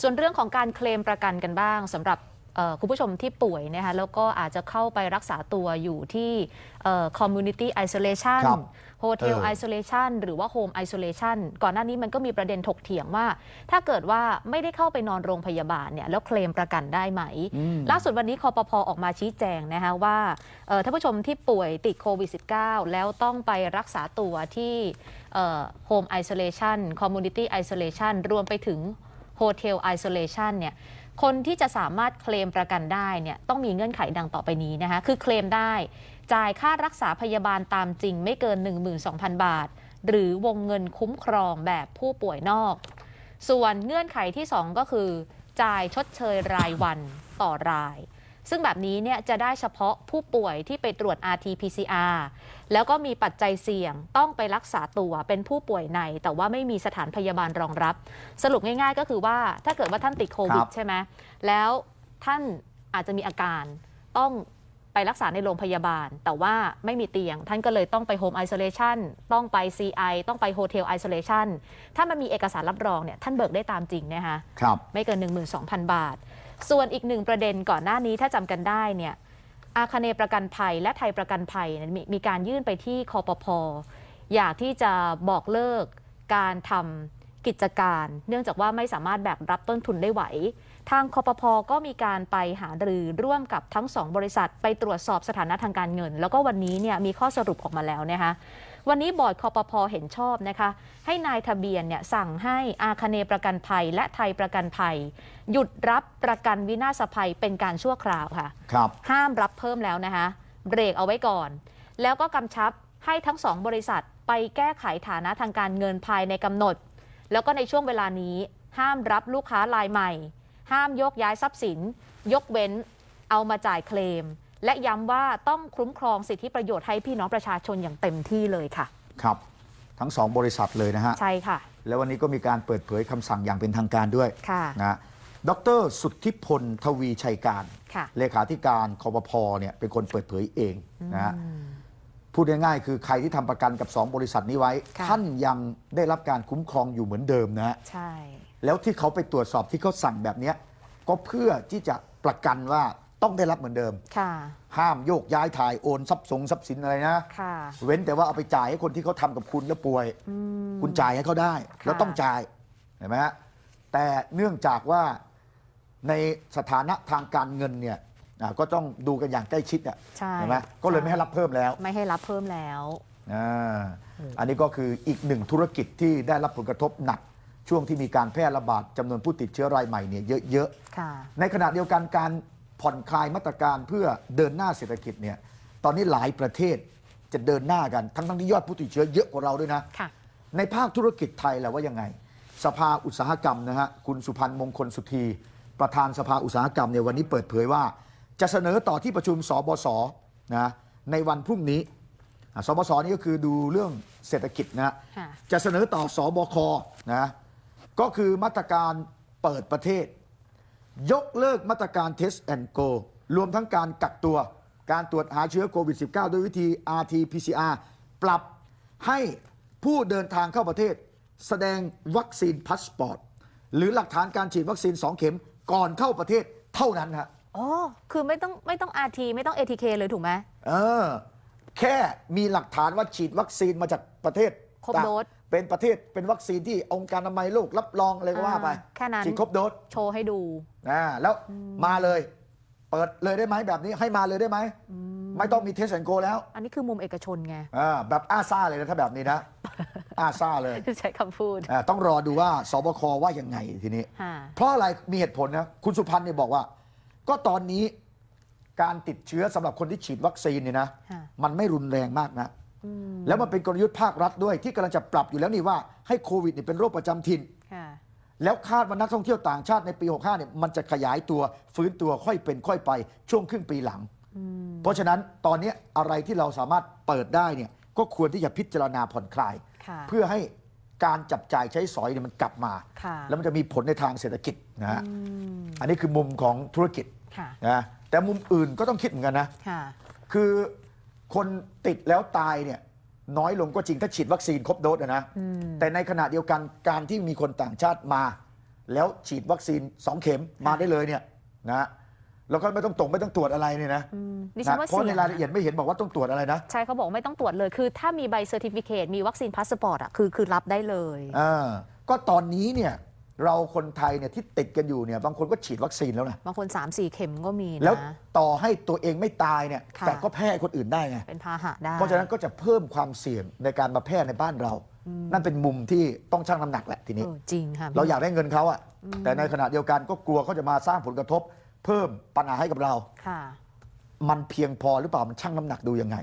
ส่วนเรื่องของการเคลมประกันกันบ้างสำหรับเอ่อคุณผู้ชมที่ป่วยนะคะแล้วก็อาจจะเข้าไปรักษาตัวอยู่ที่เอ่อ community isolation ครับ hotel เออ isolation หรือว่า home isolation ก่อนหน้านี้มันก็มีประเด็นถกเถียงว่า ถ้าเกิดว่าไม่ได้เข้าไปนอนโรงพยาบาลเนี่ยแล้วเคลมประกันได้ไหมอืมล่าสุดวันนี้คอปพออกมาชี้แจงนะคะว่าเอ่อท่านผู้ชมที่ป่วยติดโควิด -19 แล้วต้องไปรักษาตัวที่เอ่อ home isolation community isolation รวมไปถึง hotel isolation เนี่ยคนที่จะสามารถเคลมประกันได้เนี่ยต้องมีเงื่อนไขดังต่อไปนี้นะคะ คือเคลมได้ จ่ายค่ารักษาพยาบาลตามจริงไม่เกิน 12,000 บาท หรือวงเงินคุ้มครองแบบผู้ป่วยนอก ส่วนเงื่อนไขที่ 2 ก็คือ จ่ายชดเชยรายวันต่อราย ซึ่งแบบนี้เนี่ยจะได้เฉพาะผู้ป่วยที่ไปตรวจ RT-PCR แล้วก็มีปัจจัยเสี่ยงต้องไปรักษาตัวเป็นผู้ป่วยใน แต่ว่าไม่มีสถานพยาบาลรองรับ สรุปง่าย ๆ ก็คือว่าถ้าเกิดว่าท่านติดโควิดครับใช่ไหมแล้วท่านอาจจะมีอาการต้องไปรักษาในโรงพยาบาล แต่ว่าไม่มีเตียง ท่านก็เลยต้องไปโฮมไอโซเลชันต้องไป CI ต้องไปโฮเทลไอโซเลชันถ้ามันมีเอกสารรับรองเนี่ยท่านเบิกได้ตามจริงนะคะครับไม่เกิน 12,000 บาท ส่วนอีกหนึ่งประเด็นก่อนหน้านี้ถ้าจำกันได้เนี่ยอาคเนประกันภัยและไทยประกันภัยเนี่ยมมีการยื่นไปที่คอปพออยากที่จะบอกเลิกการทำกิจการ เนื่องจากว่าไม่สามารถแบกรับต้นทุนได้ไหว ทางคอปพอก็มีการไปหารือร่วมกับทั้งสองบริษัท ไปตรวจสอบสถานะทางการเงิน แล้วก็วันนี้เนี่ยมีข้อสรุปออกมาแล้วนะคะ วันนี้บอร์ดคอปพอเห็นชอบนะคะ ให้นายทะเบียนเนี่ยสั่งให้อาคเนย์ประกันภัย และไทยประกันภัย หยุดรับประกันวินาศภัยเป็นการชั่วคราวค่ะครับห้ามรับเพิ่มแล้วนะคะเบรกเอาไว้ก่อน แล้วก็กำชับให้ทั้งสองบริษัทไปแก้ไขฐานะทางการเงินภายในกำหนด แล้วก็ในช่วงเวลานี้ ห้ามรับลูกค้ารายใหม่ ห้ามยกย้ายทรัพย์สิน ยกเว้นเอามาจ่ายเคลม และย้ำว่าต้องคุ้มครองสิทธิประโยชน์ให้พี่น้องประชาชนอย่างเต็มที่เลยค่ะ ครับ ทั้งสองบริษัทเลยนะฮะ ใช่ค่ะ แล้ววันนี้ก็มีการเปิดเผยคำสั่งอย่างเป็นทางการด้วยค่ะนะดรสุทธิพลทวีชัยการค่ะเลขาธิการคอปพเนี่ยเป็นคนเปิดเผยเองนะฮะพูดง่ายๆคือใครที่ทำประกันกับ 2 บริษัทนี้ไว้ค่ะท่านยังได้รับการคุ้มครองอยู่เหมือนเดิมนะฮะใช่ แล้วที่เขาไปตรวจสอบที่เขาสั่งแบบเนี้ยก็เพื่อที่จะประกันว่า ต้องได้รับเหมือนเดิม ค่ะ ห้ามโยกย้ายถ่ายโอนทรัพย์สงทรัพย์สินอะไรนะ ค่ะ เว้นแต่ว่าเอาไปจ่ายให้คนที่เขาทำกับคุณแล้วป่วย อืม คุณจ่ายให้เขาได้ ค่ะ แล้วต้องจ่ายเห็นไหมฮะแต่เนื่องจากว่าในสถานะทางการเงินเนี่ยอะก็ต้องดูกันอย่างใกล้ชิดอะใช่เห็นไหมก็เลยไม่ให้รับเพิ่มแล้วไม่ให้รับเพิ่มแล้ว อ่าอันนี้ก็คืออีกหนึ่งธุรกิจที่ได้รับผลกระทบหนัก ช่วงที่มีการแพร่ระบาดจำนวนผู้ติดเชื้อรายใหม่เนี่ยเยอะค่ะๆในขณะเดียวกันการ ผ่อนคลายมาตรการเพื่อเดินหน้าเศรษฐกิจเนี่ยตอนนี้หลายประเทศจะเดินหน้ากัน ทั้งๆที่ยอดผู้ติดเชื้อเยอะกว่าเราด้วยนะค่ะในภาคธุรกิจไทยแล้วว่ายังไง สภาอุตสาหกรรมนะฮะคุณสุพันธ์มงคลสุธี ประธานสภาอุตสาหกรรมเนี่ยวันนี้เปิดเผยว่า จะเสนอต่อที่ประชุมสบสนะในวันพรุ่งนี้อะสบสนี่ก็คือดูเรื่องเศรษฐกิจนะฮะค่ะจะเสนอต่อสบคนะก็คือมาตรการเปิดประเทศ ยกเลิกมาตรการ Test and Go รวมทั้งการกักตัว การตรวจหาเชื้อโควิด -19 ด้วยวิธี RT-PCR ปรับให้ผู้เดินทางเข้าประเทศ แสดงวัคซีนพาสปอร์ต หรือหลักฐานการฉีดวัคซีน 2 เข็มก่อนเข้าประเทศเท่านั้นฮะอ๋อ คือไม่ต้องไม่ต้อง RT ไม่ต้อง ATK เลยถูกไหมเออ แค่มีหลักฐานว่าฉีดวัคซีนมาจากประเทศครบโดส เป็นประเทศเป็นวัคซีนที่องค์การอนามัยโลกรับรองอะไรก็ว่าไปอ่าแค่นั้นฉีดครบโดสโชว์ให้ดูอ่าแล้วมาเลย เปิดเลยได้ไหมแบบนี้ให้มาเลยได้ไหมไม่ต้องมีเทสแอนโกแล้ว อันนี้คือมุมเอกชนไงอ่าแบบอาซาเลยนะถ้าแบบนี้นะ อาซาเลยใช้คำพูดอ่าต้องรอดูว่าสบคว่ายังไงทีนี้ค่ะเพราะอะไรมีเหตุผลนะคุณสุพันธ์เนี่ยบอกว่า ก็ตอนนี้การติดเชื้อสำหรับคนที่ฉีดวัคซีนเนี่ยนะค่ะมันไม่รุนแรงมากนะอืม แล้วมันเป็นกลยุทธ์ภาครัฐด้วยที่กำลังจะปรับอยู่แล้วนี่ว่าให้โควิดเนี่ยเป็นโรคประจำถิ่น ค่ะ แล้วคาดว่านักท่องเที่ยวต่างชาติในปี 65เนี่ยมันจะขยายตัวฟื้นตัวค่อยเป็นค่อยไปช่วงครึ่งปีหลังอืมเพราะฉะนั้นตอนนี้อะไรที่เราสามารถเปิดได้เนี่ยก็ควรที่จะพิจารณาผ่อนคลาย ค่ะ เพื่อให้การจับจ่ายใช้สอยเนี่ยมันกลับมา ค่ะแล้วมันจะมีผลในทางเศรษฐกิจนะฮะอืมอันนี้คือมุมของธุรกิจค่ะ นะแต่มุมอื่นก็ต้องคิดเหมือนกันนะ ค่ะ คือ คนติดแล้วตายเนี่ยน้อยลงก็จริงถ้าฉีดวัคซีนครบโดสอะนะอืมแต่ในขณะเดียวกันการที่มีคนต่างชาติมา แล้วฉีดวัคซีน 2 เข็มมาได้เลยเนี่ยนะแล้วก็ไม่ต้องตรงไม่ต้องตรวจอะไรเนี่ยนะอืมดิฉันนะว่าเพราะเสี่ในยงรายละเอียดไม่เห็นบอกว่าต้องตรวจอะไรนะ ใช่เขาบอกไม่ต้องตรวจเลยคือถ้ามีใบเซอร์ติฟิเคตมีวัคซีนพาสปอร์ตอะคือคือรับได้เลยอ่าก็ตอนนี้เนี่ย เราคนไทยเนี่ยที่ติดกันอยู่เนี่ยบางคนก็ฉีดวัคซีนแล้วนะ บางคน 3-4 เข็มก็มีแล้วนะต่อให้ตัวเองไม่ตายเนี่ยค่ะ แต่ก็แพร่คนอื่นได้ไง เป็นพาหะได้เพราะฉะนั้นก็จะเพิ่มความเสี่ยงในการมาแพร่ในบ้านเรา นั่นเป็นมุมที่ต้องชั่งน้ำหนักแหละทีนี้ เออจริงค่ะเราอยากได้เงินเขาอะแต่ในขณะเดียวกันก็กลัวเขาจะมาสร้างผลกระทบ เพิ่มปัญหาให้กับเรา ค่ะ มันเพียงพอหรือเปล่ามันชั่งน้ำหนักดูยังไง